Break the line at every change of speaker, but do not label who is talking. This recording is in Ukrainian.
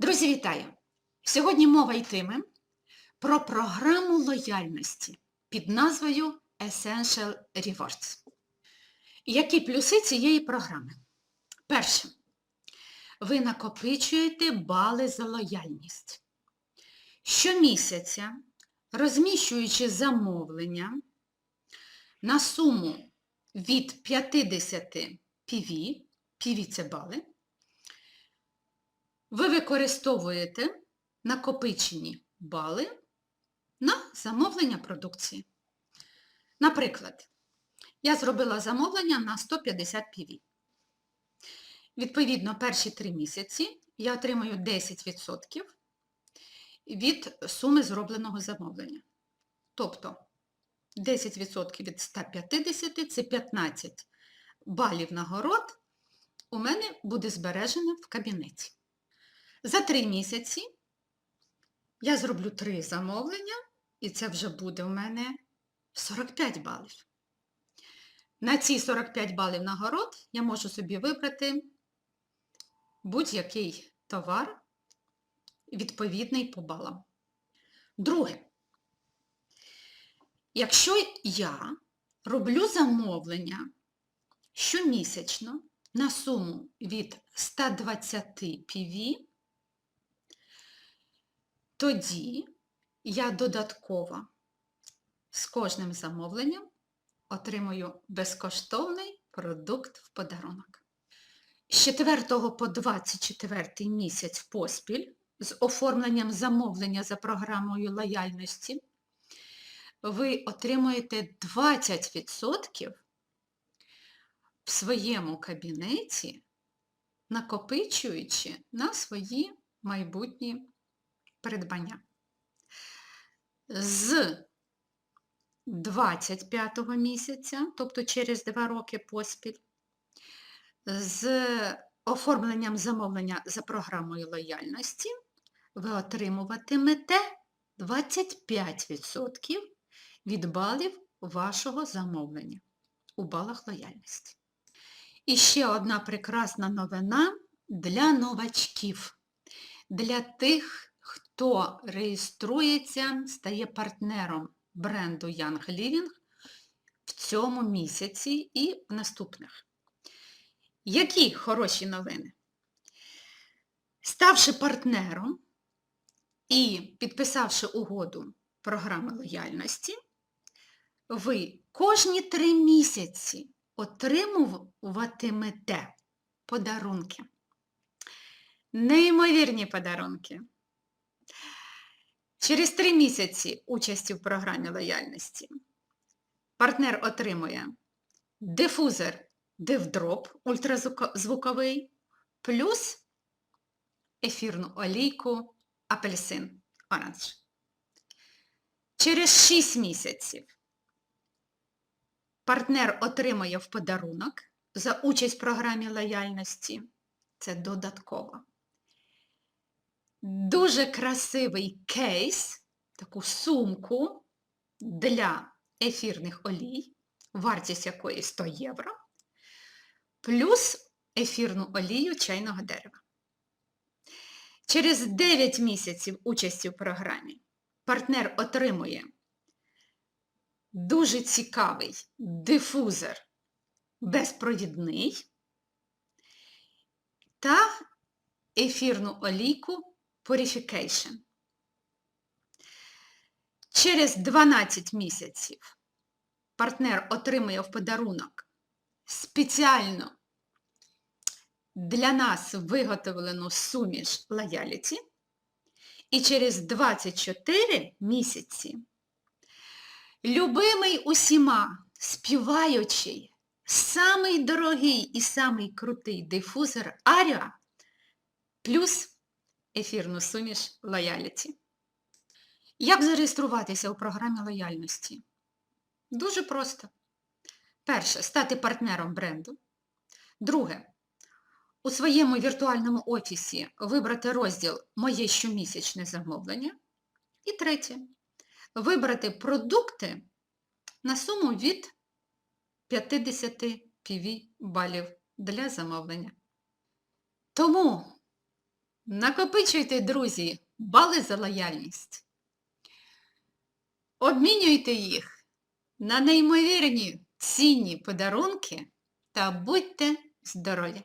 Друзі, вітаю! Сьогодні мова йтиме про програму лояльності під назвою Essential Rewards. Які плюси цієї програми? Перше. Ви накопичуєте бали за лояльність. Щомісяця, розміщуючи замовлення на суму від 50 PV, PV – це бали, ви використовуєте накопичені бали на замовлення продукції. Наприклад, я зробила замовлення на 150 PV. Відповідно, перші три місяці я отримую 10% від суми зробленого замовлення. Тобто 10% від 150 це 15 балів нагород у мене буде збережено в кабінеті. За три місяці я зроблю три замовлення, і це вже буде у мене 45 балів. На ці 45 балів нагород я можу собі вибрати будь-який товар, відповідний по балам. Друге, якщо я роблю замовлення щомісячно на суму від 120 PV, тоді я додатково з кожним замовленням отримую безкоштовний продукт в подарунок. З 4 по 24 місяць поспіль з оформленням замовлення за програмою лояльності ви отримуєте 20% в своєму кабінеті, накопичуючи на свої майбутні придбання. З 25-го місяця, тобто через 2 роки поспіль, з оформленням замовлення за програмою лояльності ви отримуватимете 25% від балів вашого замовлення у балах лояльності. І ще одна прекрасна новина для новачків, для тих, хто реєструється, стає партнером бренду Young Living в цьому місяці і в наступних. Які хороші новини? Ставши партнером і підписавши угоду програми лояльності, ви кожні три місяці отримуватимете подарунки. Неймовірні подарунки. Через три місяці участі в програмі лояльності партнер отримує дифузор DevDrop ультразвуковий плюс ефірну олійку апельсин оранж. Через 6 місяців партнер отримує в подарунок за участь в програмі лояльності. Це додатково. Дуже красивий кейс, таку сумку для ефірних олій, вартість якої 100 євро, плюс ефірну олію чайного дерева. Через 9 місяців участі в програмі партнер отримує дуже цікавий дифузор безпровідний та ефірну олійку Purification. Через 12 місяців партнер отримує в подарунок спеціально для нас виготовлену суміш Loyalty. І через 24 місяці любимий усіма, співаючий, самий дорогий і самий крутий дифузор Аріа плюс ефірну суміш Loyalty. Як зареєструватися у програмі лояльності? Дуже просто. Перше, стати партнером бренду. Друге, у своєму віртуальному офісі вибрати розділ Моє щомісячне замовлення. І третє, вибрати продукти на суму від 50 PV балів для замовлення. Тому Накопичуйте, друзі, бали за лояльність. Обмінюйте їх на неймовірні цінні подарунки та будьте здорові!